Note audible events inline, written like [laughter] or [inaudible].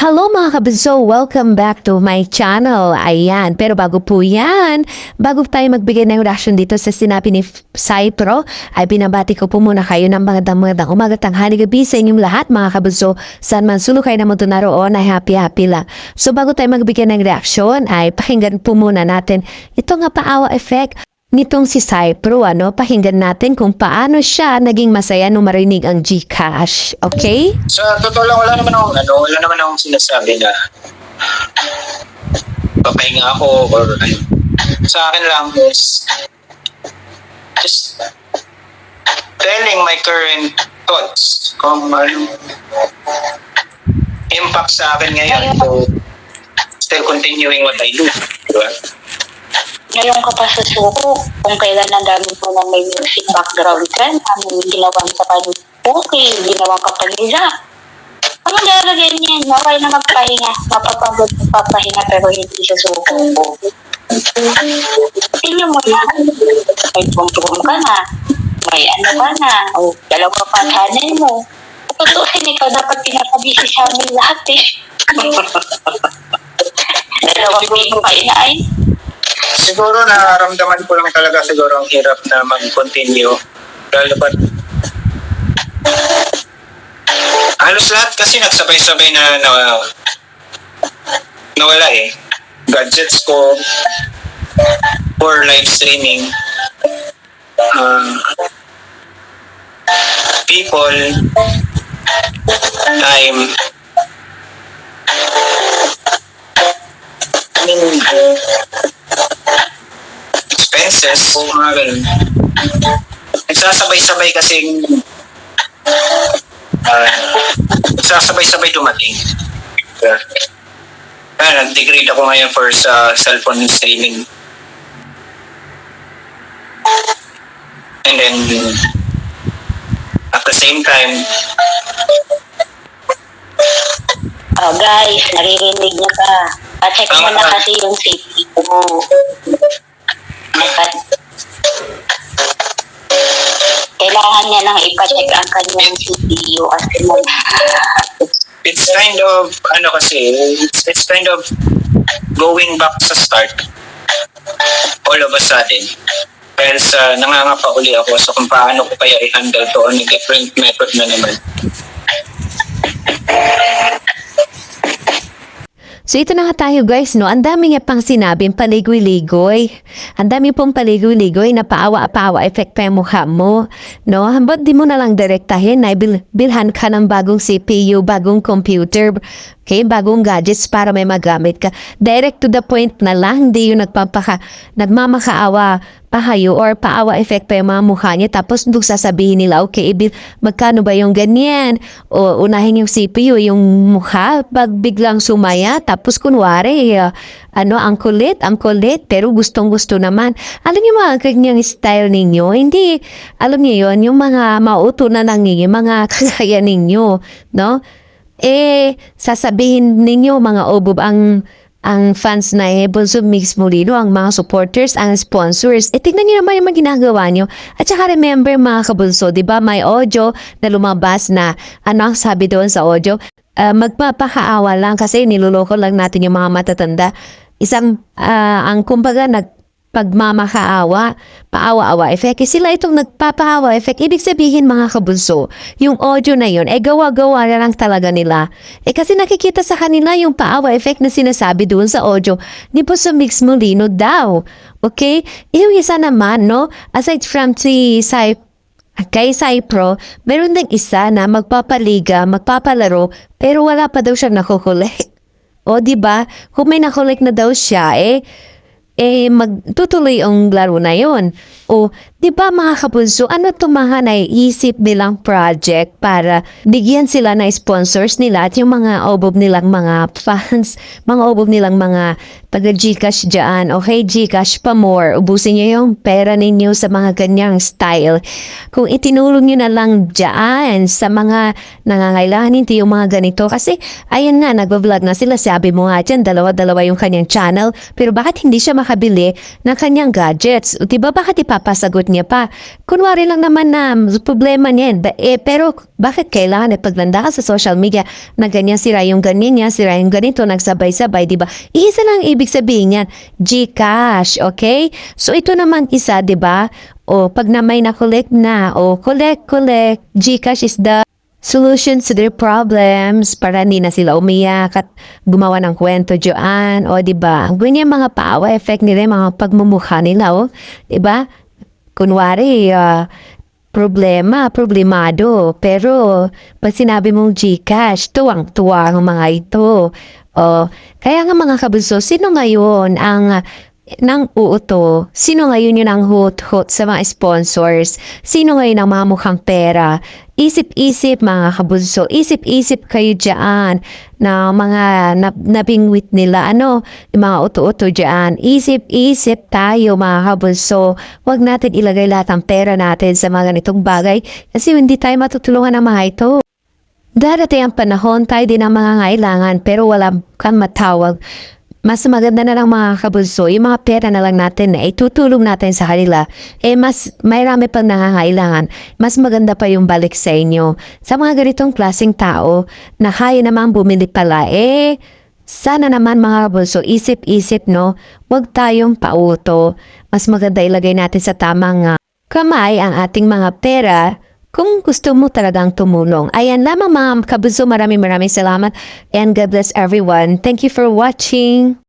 Hello mga kabunso! Welcome back to my channel. Ayan, pero bago po yan, bago tayo magbigay ng reaction dito sa sinabi ni Cypro, ay binabati ko po muna kayo ng magandang magandang umaga, tanghali, gabi sa inyong lahat mga kabunso. Saan man sulok kayo na mo naroon, ay happy happy lang. So bago tayo magbigay ng reaction, ay pakinggan po muna natin ito nga paawa effect nitong si Cypro, ano, pakinggan natin kung paano siya naging masaya nung marinig ang Gcash. Okay? Sa totoo lang, wala naman akong, ano, wala naman akong sinasabi na papahinga ako or ano. Sa akin lang is just telling my current thoughts kung ano impact sa akin ngayon. So, still continuing what I do. Diba? Ngayon ka pa sa suko, kung kailan ang dami mo ng may music background ka, ang ginawan ka pa ni okay, ginawan ka pa nila. Ano lalagyan niyan? Okay na magpahinga. Mapapagod magpapahinga pero hindi sa suko mo. Tingnan mo na. May pum-pum ka na. May ano ka na. O, dalawa pa channel mo. Tutusin ikaw dapat pinapabisi sa amin lahat eh. [laughs] Dalawang video ka inaay. Siguro nararamdaman ko lang talaga siguro ang hirap na mag-continue. Lalo pat halos lahat kasi nagsabay-sabay na, na nawala eh. Gadgets ko for live streaming. Uh, people, time, expenses, mga ganun. Nagsasabay-sabay kasing uh, nagsasabay-sabay dumating. Uh, uh, nag-degrade ako ngayon for sa cellphone streaming. And then, at the same time, Oh, guys, naririnig niya ka. Pa-check mo na kasi yung safety mo. Dapat- Kailangan niya nang ipa-check ang kanyang CPU kasi mo. it's kind of, ano kasi, it's, it's kind of going back sa start. All of a sudden. Dahil sa nangangapa uli ako sa kung paano ko kaya i-handle to on a different method na naman. So ito na nga tayo guys, no? Ang dami nga pang sinabing paligoy-ligoy. Ang dami pong paligoy-ligoy na paawa-paawa effect pa yung mukha mo. No? Hambot di mo na lang direktahin na bil bilhan ka ng bagong CPU, bagong computer, okay? bagong gadgets para may magamit ka. Direct to the point na lang, hindi yung nagpapaka, nagmamakaawa pahayo or paawa effect pa yung mga mukha niya. Tapos nung sasabihin nila okay ibil magkano ba yung ganyan? O unahin yung CPU yung mukha pag biglang sumaya. Tapos kunwari uh, ano ang kulit ang kulit pero gustong gusto naman. Alam niyo mga kanyang style ninyo? Hindi alam niyo yon yung mga mauto na lang ninyo mga [laughs] kagaya ninyo no eh sasabihin ninyo mga obob ang ang fans na eh, Bonzo Mix Molino, ang mga supporters, ang sponsors. E tignan nyo naman yung mga ginagawa nyo. At saka remember mga kabunso, di ba may audio na lumabas na, ano ang sabi doon sa audio? Uh, magpapakaawa lang kasi niloloko lang natin yung mga matatanda. Isang, ah, ang kumbaga, nag, pagmamakaawa, paawa-awa effect. Eh, Sila itong nagpapaawa effect. Ibig sabihin mga kabunso, yung audio na yun, eh gawa-gawa na lang talaga nila. Eh kasi nakikita sa kanila yung paawa effect na sinasabi doon sa audio ni po sa Mix Molino daw. Okay? Yung isa naman, no? Aside from si Sai Kay Cypro, meron ding isa na magpapaliga, magpapalaro, pero wala pa daw siyang nakukulik. O, di ba? Kung may nakulik na daw siya, eh, eh magtutuloy ang laro na yon. O, di ba mga kabunso, ano itong mga naiisip nilang project para bigyan sila na sponsors nila at yung mga obob nilang mga fans, [laughs] mga obob nilang mga taga-Gcash dyan, okay, Gcash pa more, ubusin nyo yung pera ninyo sa mga ganyang style. Kung itinulong nyo na lang dyan sa mga nangangailangan, hindi yung mga ganito, kasi ayan nga, nagbablog na sila, sabi mo nga dyan, dalawa-dalawa yung kanyang channel, pero bakit hindi siya maka makabili ng kanyang gadgets. O, diba bakit ipapasagot niya pa? Kunwari lang naman na problema niya. yan. Ba- Eh, pero bakit kailangan ipaglanda ka sa social media na ganyan sira yung ganyan niya, sira yung ganito, nagsabay-sabay, diba? Isa lang ibig sabihin yan, Gcash, okay? So ito naman isa, diba? O pag na may na-collect na, o collect, collect, Gcash is the solutions to their problems para hindi na sila umiyak at gumawa ng kwento dyan. O, di ba? Ganyan mga paawa effect nila, mga pagmumukha nila, o. Di ba? Kunwari, ah, problema, problemado. Pero, pag sinabi mong Gcash, tuwang-tuwa ang mga ito. O, kaya nga mga kabunso, sino ngayon ang nang uuto, sino ngayon yun ang hot-hot sa mga sponsors? Sino ngayon ang mga mukhang pera? Isip-isip mga kabunso, isip-isip kayo dyan na mga nab- nabingwit nila, ano, yung mga uto-uto dyan. Isip-isip tayo mga kabunso. Huwag natin ilagay lahat ng pera natin sa mga ganitong bagay kasi hindi tayo matutulungan ng mga ito. Darating ang panahon, tayo din ang mga ngailangan pero wala kang matawag. Mas maganda na lang mga kabunso, yung mga pera na lang natin na itutulong natin sa kanila, eh mas mayrami pang nangangailangan, mas maganda pa yung balik sa inyo. Sa mga ganitong klaseng tao na kaya namang bumili pala, eh sana naman mga kabunso, isip-isip no, huwag tayong pauto. Mas maganda ilagay natin sa tamang ah, kamay ang ating mga pera kung gusto mo talagang tumulong. Ayan lamang mga kabunso, maraming maraming salamat and God bless everyone. Thank you for watching.